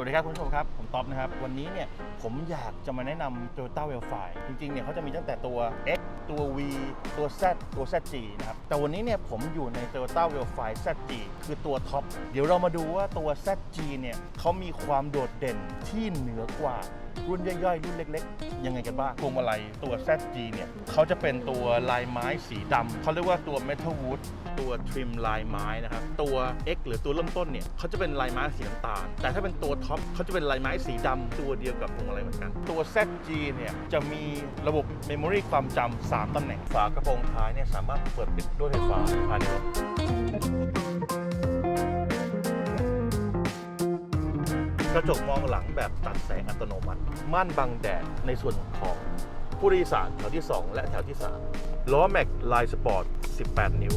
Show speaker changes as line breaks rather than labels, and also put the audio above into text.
วัสดีครับคุณผู้ชมครับ ผมท็อปนะครับ วันนี้เนี่ยผมอยากจะมาแนะนำ Toyota w e l f i จริงๆเนี่ยเขาจะมีตั้งแต่ตัว X ตัว V ตัว Z ตัว ZG นะครับ แต่วันนี้เนี่ยผมอยู่ใน Toyota w e l f i ZG คือตัวท็อป เดี๋ยวเรามาดูว่าตัว ZG เนี่ยเขามีความโดดเด่นที่เหนือกว่ารุ่นย่อยๆ รุ่นเล็กๆ ยังไงกันบ้างพวงมาลัยตัว ZG เนี่ยเขาจะเป็นตัวลายไม้สีดำเขาเรียกว่าตัว Metal Wood ตัวทริมลายไม้นะครับ ตัว X หรือตัวเริ่มต้นเนี่ยเขาจะเป็นลายไม้สีน้ำตาล แต่ถ้าเป็นตัวท็อปเขาจะเป็นลายไม้สีดำตัวเดียวกับพวงมาลัยเหมือนกัน ตัว ZG เนี่ยจะมีระบบเมมโมรีความจำ3ตำแหน่ง ฝากระโปรงท้ายเนี่ยสามารถเปิดปิดด้วยไฟฟ้าภายในรถกระจกมองหลังแบบตัดแสงอัตโนมัติ ม่านบังแดดในส่วนของผู้โดยสารแถวที่ 2 และแถวที่ 3 ล้อแม็กลายสปอร์ต 18 นิ้ว